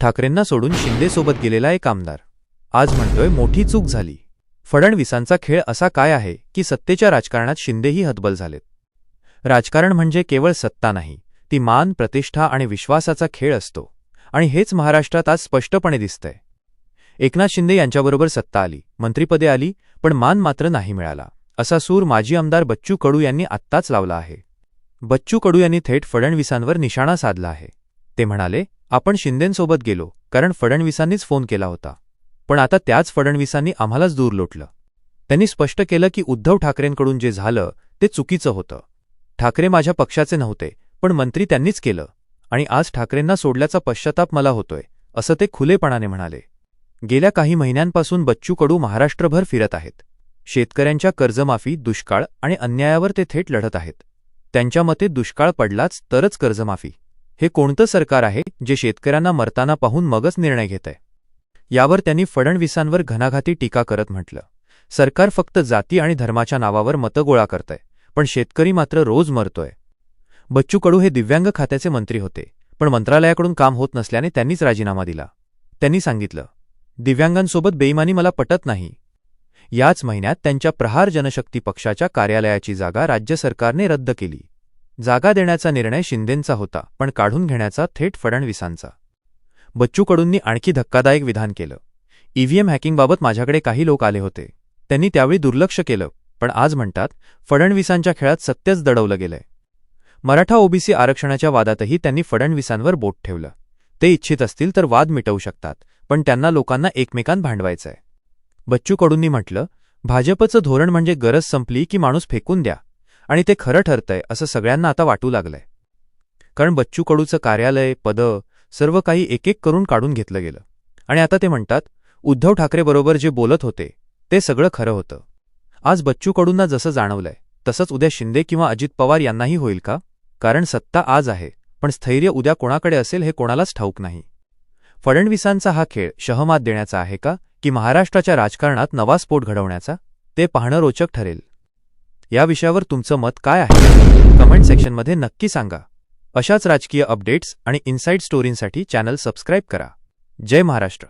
ठाकरेंना सोडून शिंदेसोबत गेलेला एक आमदार. आज म्हणतोय मोठी चूक झाली. फडणवीसांचा खेळ असा काय आहे की सत्तेच्या राजकारणात शिंदेही हतबल झालेत. राजकारण म्हणजे केवळ सत्ता नाही ती मान प्रतिष्ठा आणि विश्वासाचा खेळ असतो. आणि हेच महाराष्ट्रात आज स्पष्टपणे दिसतंय. एकनाथ शिंदे यांच्याबरोबर सत्ता आली मंत्रिपदे आली पण मान मात्र नाही मिळाला असा सूर माजी आमदार बच्चू कडू यांनी आत्ताच लावला आहे. बच्चू कडू यांनी थेट फडणवीसांवर निशाणा साधला आहे. ते म्हणाले आपण शिंदेंसोबत गेलो कारण फडणवीसांनीच फोन केला होता. पण आता त्याच फडणवीसांनी आम्हालाच दूर लोटलं. त्यांनी स्पष्ट केलं की उद्धव ठाकरेंकडून जे झालं ते चुकीचं होतं. ठाकरे माझ्या पक्षाचे नव्हते पण मंत्री त्यांनीच केलं. आणि आज ठाकरेंना सोडल्याचा पश्चाताप मला होतोय असं ते खुलेपणाने म्हणाले. गेल्या काही महिन्यांपासून बच्चू कडू महाराष्ट्रभर फिरत आहेत. शेतकऱ्यांच्या कर्जमाफी दुष्काळ आणि अन्यायावर ते थेट लढत आहेत. त्यांच्या मते दुष्काळ पडलाच तरच कर्जमाफी. हे कोणतं सरकार आहे जे शेतकऱ्यांना मरताना पाहून मगच निर्णय घेतंय? यावर त्यांनी फडणवीसांवर घणाघाती टीका करत म्हटलं. सरकार फक्त जाती आणि धर्माच्या नावावर मतं गोळा करतंय पण शेतकरी मात्र रोज मरतोय. बच्चू कडू हे दिव्यांग खात्याचे मंत्री होते पण मंत्रालयाकडून काम होत नसल्याने त्यांनीच राजीनामा दिला. त्यांनी सांगितलं दिव्यांगांसोबत बेईमानी मला पटत नाही. याच महिन्यात त्यांच्या प्रहार जनशक्ती पक्षाच्या कार्यालयाची जागा राज्य सरकारने रद्द केली. जागा देण्याचा निर्णय शिंदेंचा होता पण काढून घेण्याचा थेट फडणवीसांचा. बच्चू कडूंनी आणखी धक्कादायक विधान केलं. ईव्हीएम हॅकिंगबाबत माझ्याकडे काही लोक आले होते. त्यांनी त्यावेळी दुर्लक्ष केलं पण आज म्हणतात फडणवीसांच्या खेळात सत्यच दडवलं गेलंय. मराठा ओबीसी आरक्षणाच्या वादातही त्यांनी फडणवीसांवर बोट ठेवलं. ते इच्छित असतील तर वाद मिटवू शकतात पण त्यांना लोकांना एकमेकांत भांडवायचंय. बच्चू कडूंनी म्हटलं भाजपचं धोरण म्हणजे गरज संपली की माणूस फेकून द्या. आणि ते खरं ठरतंय असं सगळ्यांना आता वाटू लागलंय. कारण बच्चू कडूचं कार्यालय पदं सर्व काही एक एक करून काढून घेतलं गेलं. आणि आता ते म्हणतात उद्धव ठाकरेबरोबर जे बोलत होते ते सगळं खरं होतं. आज बच्चू कडूंना जसं जाणवलंय तसंच उद्या शिंदे किंवा अजित पवार यांनाही होईल का? कारण सत्ता आज आहे पण स्थैर्य उद्या कोणाकडे असेल हे कोणालाच ठाऊक नाही. फडणवीसांचा हा खेळ शहमात देण्याचा आहे का? की महाराष्ट्राच्या राजकारणात नवा स्फोट घडवण्याचा? ते पाहणं रोचक ठरेल. या विषयावर तुमचं मत काय आहे? कमेंट सेक्शनमध्ये नक्की सांगा. अशाच राजकीय अपडेट्स आणि इन्साईट स्टोरींसाठी चॅनल सबस्क्राईब करा. जय महाराष्ट्र.